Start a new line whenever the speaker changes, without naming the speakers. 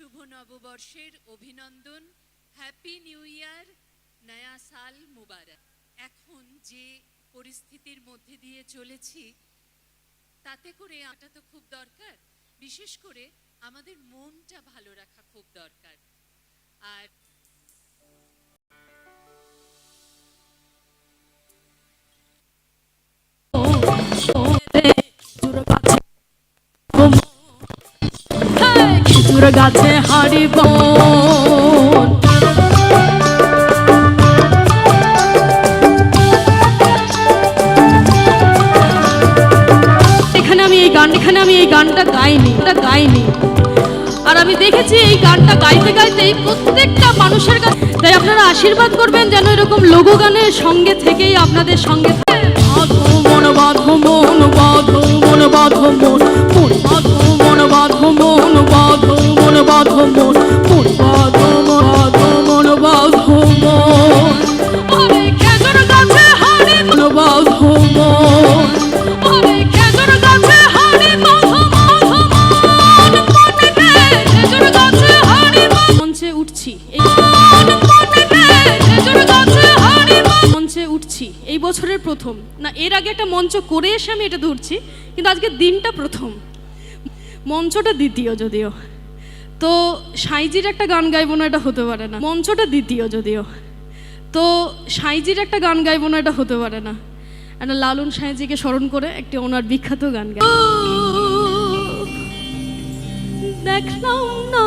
শুভ নববর্ষের অভিনন্দন। Happy new year নয়া সাল মুবারক। এখন যে পরিস্থিতির মধ্যে দিয়ে চলেছি, তাতে করে আটা তো খুব দরকার। বিশেষ করে আমাদের মনটা ভালো রাখা খুব দরকার। আর
খেজুর গাছে হাড়ি বন এখানে আমি এই গান এখানে আমি এই গানটা গাইনি, এটা গাইনি। আর আমি দেখেছি এই গানটা গাইতে গাইতেই প্রত্যেকটা মানুষের কাছে তাই আপনারা আশীর্বাদ করবেন যেন এরকম লঘু গানের সঙ্গে থেকেই আপনাদের সঙ্গে মন আরে খেজুর গাছে আরে খেজুর গাছে খেজুর গাছে মঞ্চে উঠছি মঞ্চে উঠছি এই বছরের প্রথম। না এর আগে একটা মঞ্চ করে এসে আমি এটা ধরছি কিন্তু আজকে দিনটা প্রথম। মঞ্চটা দ্বিতীয় যদিও। তো সাইজির একটা গান গাইবো না এটা হতে পারে না। মঞ্চটা দ্বিতীয় যদিও। তো সাইজির একটা গান গাইবো না এটা হতে পারে না। একটা লালন সাইজিকে স্মরণ করে একটি ওনার বিখ্যাত গান গাই। দেখলাম না